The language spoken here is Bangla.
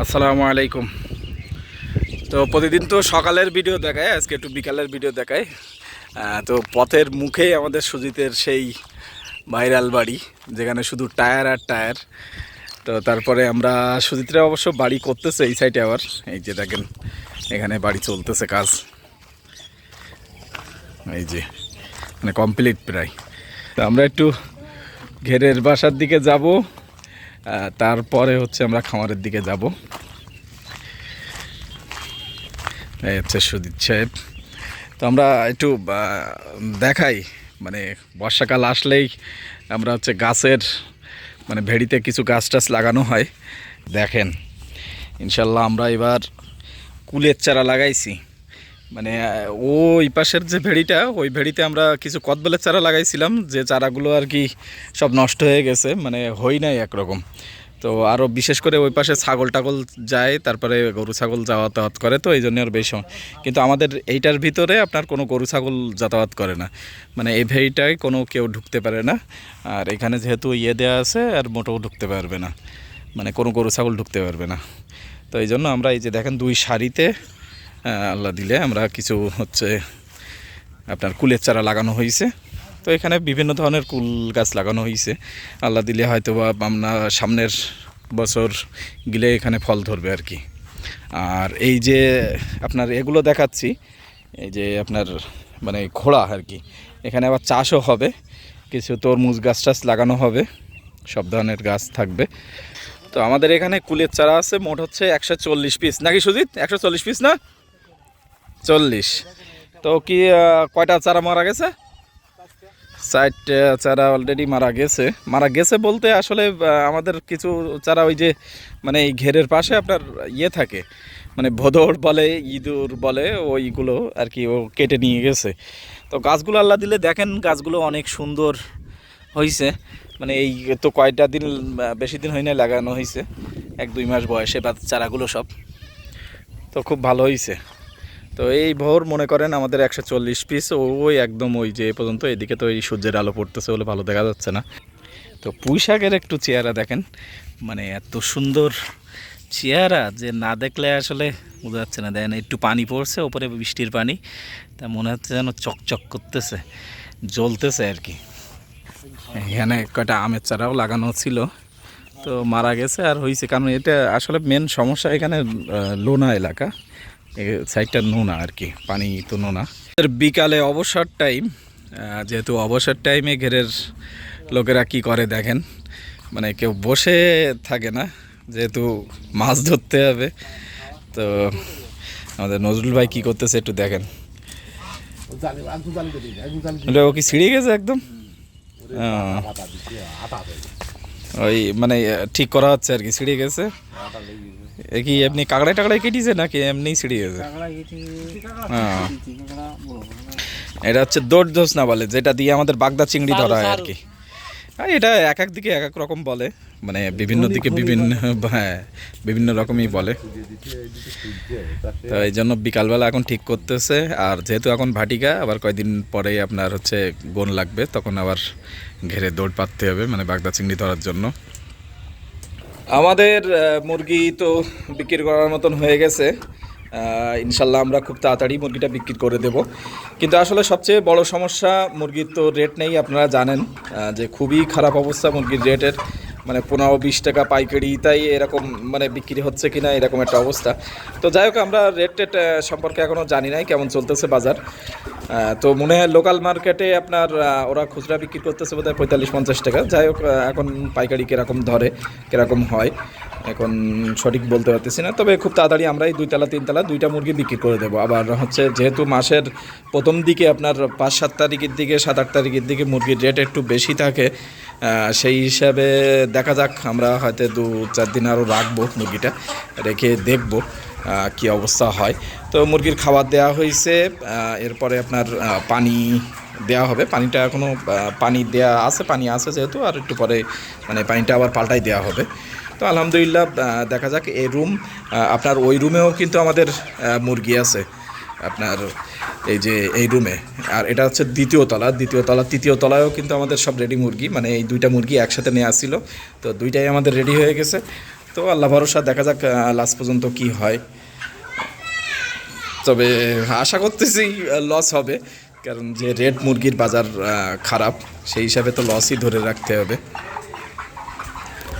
আসসালামু আলাইকুম। তো প্রতিদিন তো সকালের ভিডিও দেখায়, আজকে একটু বিকালের ভিডিও দেখায়। তো পথের মুখেই আমাদের সুজিতের সেই ভাইরাল বাড়ি, যেখানে শুধু টায়ার আর টায়ার। তো তারপরে আমরা সুজিতরা অবশ্য বাড়ি করতেছে এই সাইডে আবার। এই যে দেখেন, এখানে বাড়ি চলতেছে কাজ। এই যে মানে কমপ্লিট প্রায়। তো আমরা একটু ঘেরের বাসার দিকে যাব। তারপরে হচ্ছে আমরা খামারের দিকে যাব। হচ্ছে সুদীপ সাহেব। তো আমরা একটু দেখাই মানে বর্ষাকাল আসলেই আমরা হচ্ছে গাছের মানে ভেড়িতে কিছু গাছ টাছ লাগানো হয়। দেখেন, ইনশাল্লাহ আমরা এবার কুলের চারা লাগাইছি। মানে ওই পাশের যে ভেড়িটা ওই ভেড়িতে আমরা কিছু কদবেলের চারা লাগাইছিলাম যে চারাগুলো আর কি সব নষ্ট হয়ে গেছে মানে হই নাই একরকম। তো আরও বিশেষ করে ওই পাশে ছাগল টাগল যায় তারপরে গরু ছাগল যাতায়াত করে তো এই জন্য আর বেশি। কিন্তু আমাদের এইটার ভিতরে আপনার কোনো গরু ছাগল যাতায়াত করে না। মানে এই ভেড়িটায় কোনো কেউ ঢুকতে পারে না। আর এখানে যেহেতু ইয়ে দেওয়া আছে আর মোটেও ঢুকতে পারবে না। মানে কোনো গরু ছাগল ঢুকতে পারবে না। তো এই জন্য আমরা এই যে দেখেন দুই আহ, আল্লাহ দিলে আমরা কিছু হচ্ছে আপনার কুলের চারা লাগানো হয়েছে তো এখানে বিভিন্ন ধরনের কুল গাছ লাগানো হয়েছে আল্লাহ দিলে হয়তো বা আমরা সামনের বছর গিলে এখানে ফল ধরবে আর কি। আর এই যে আপনার এগুলো দেখাচ্ছি, এই যে আপনার মানে ঘোড়া আর কি। এখানে আবার চাষও হবে, কিছু তরমুজ গাছ টাছ লাগানো হবে, সব ধরনের গাছ থাকবে। তো আমাদের এখানে কুলের চারা আছে মোট হচ্ছে একশো চল্লিশ পিস। নাকি সুজিত? একশো চল্লিশ পিস না? চল্লিশ। তো কি কয়টা চারা মারা গেছে? ষাট চারা অলরেডি মারা গেছে। মারা গেছে বলতে আসলে আমাদের কিছু চারা ওই যে মানে এই ঘেরের পাশে আপনার ইয়ে থাকে। মানে ভোদর বলে, ইঁদুর বলে, ওইগুলো আর কি ও কেটে নিয়ে গেছে। তো গাছগুলো আল্লাহ দিলে দেখেন গাছগুলো অনেক সুন্দর হয়েছে মানে এই তো কয়টা দিন বেশি দিন হয় না লাগানো হয়েছে এক দুই মাস বয়সে বা চারাগুলো সব। তো খুব ভালো হয়েছে তো এই ভোর মনে করেন আমাদের একশো চল্লিশ পিস ওই একদম ওই যে পর্যন্ত এদিকে তো এই সূর্যের আলো পড়তেছে বলে ভালো দেখা যাচ্ছে না। তো পুঁই শাকের একটু চেহারা দেখেন মানে এত সুন্দর চেহারা যে না দেখলে আসলে বোঝা যাচ্ছে না। দেখেন একটু পানি পড়ছে, ওপরে বৃষ্টির পানি, তা মনে হচ্ছে যেন চকচক করতেছে, জ্বলতেছে আর কি। এখানে কয়টা আমের চারাও লাগানো ছিল, তো মারা গেছে আর হয়েছে কারণ এটা আসলে মেন সমস্যা এখানে লোনা এলাকা। সাইডটা নোনা আর কি, পানি তো নোনা। বিকালে অবসর টাইম যেহেতু অবসর টাইমে ঘেরের লোকেরা কি করে দেখেন? মানে কেউ বসে থাকে না, যেহেতু মাছ ধরতে হবে। তো আমাদের নজরুল ভাই কি করতেছে একটু দেখেন। ও কি ছিঁড়ে গেছে একদম? ওই মানে ঠিক করা হচ্ছে আর কি, ছিঁড়ে গেছে। এ কি এমনি কাকড়ায় টাকড়ায় কেটেছে নাকি? এমনি ছিঁড়ে গেছে। হ্যাঁ। এটা হচ্ছে দৌড় ধোসনা বলে যেটা দিয়ে আমাদের বাগদা চিংড়ি ধরা হয় আর কি। আর এটা এক এক দিকে এক এক রকম বলে মানে বিভিন্ন দিকে বিভিন্ন হ্যাঁ বিভিন্ন রকমই বলে। তো এই জন্য বিকালবেলা এখন ঠিক করতেছে। আর যেহেতু এখন ভাটিকা আবার কয়দিন পরেই আপনার হচ্ছে গোন লাগবে তখন আবার ঘেরে দৌড় পাততে হবে মানে বাগদা চিংড়ি ধরার জন্য। আমাদের মুরগি তো বিক্রি করার মতন হয়ে গেছে। ইনশাল্লাহ আমরা খুব তাড়াতাড়ি মুরগিটা বিক্রি করে দেব। কিন্তু আসলে সবচেয়ে বড় সমস্যা মুরগির তো রেট নেই, আপনারা জানেন যে খুবই খারাপ অবস্থা মুরগির রেটের মানে পনেরো বিশ টাকা পাইকারি, তাই এরকম মানে বিক্রি হচ্ছে কিনা এরকম একটা অবস্থা। তো যাই হোক, আমরা রেট টেট সম্পর্কে এখনও জানি নাই কেমন চলতেছে বাজার। তো মনে হয় লোকাল মার্কেটে আপনার ওরা খুচরা বিক্রি করতেছে বোধহয় পঁয়তাল্লিশ পঞ্চাশ টাকা। যাই হোক এখন পাইকারি কীরকম ধরে, কীরকম হয়, এখন সঠিক বলতে পারতেছি না। তবে খুব তাড়াতাড়ি আমরা এই দুইতলা তিনতলা দুইটা মুরগি বিক্রি করে দেবো। আবার হচ্ছে যেহেতু মাসের প্রথম দিকে আপনার পাঁচ সাত তারিখের দিকে, সাত আট তারিখের দিকে মুরগির রেট একটু বেশি থাকে সেই হিসাবে দেখা যাক, আমরা হয়তো দু চার দিন আরও রাখব মুরগিটা, রেখে দেখব কি অবস্থা হয়। তো মুরগির খাবার দেওয়া হয়েছে এরপরে আপনার পানি দেওয়া হবে। পানিটা এখনও পানি দেওয়া আছে, পানি আছে যেহেতু, আর একটু পরে মানে পানিটা আবার পাল্টাই দেওয়া হবে। তো আলহামদুলিল্লাহ দেখা যাক এই রুম আপনার ওই রুমেও কিন্তু আমাদের মুরগি আছে। আপনার এই যে এই রুমে আর এটা হচ্ছে দ্বিতীয় তলা দ্বিতীয় তলা, তৃতীয় তলায়ও কিন্তু আমাদের সব রেডি মুরগি মানে এই দুইটা মুরগি একসাথে নিয়ে আসছিল তো দুইটাই আমাদের রেডি হয়ে গেছে। তো আল্লাহ ভরসা, দেখা যাক লাস্ট পর্যন্ত কি হয়। তবে আশা করতেছি লস হবে, কারণ যে রেড মুরগির বাজার খারাপ, সেই হিসাবে তো লসই ধরে রাখতে হবে।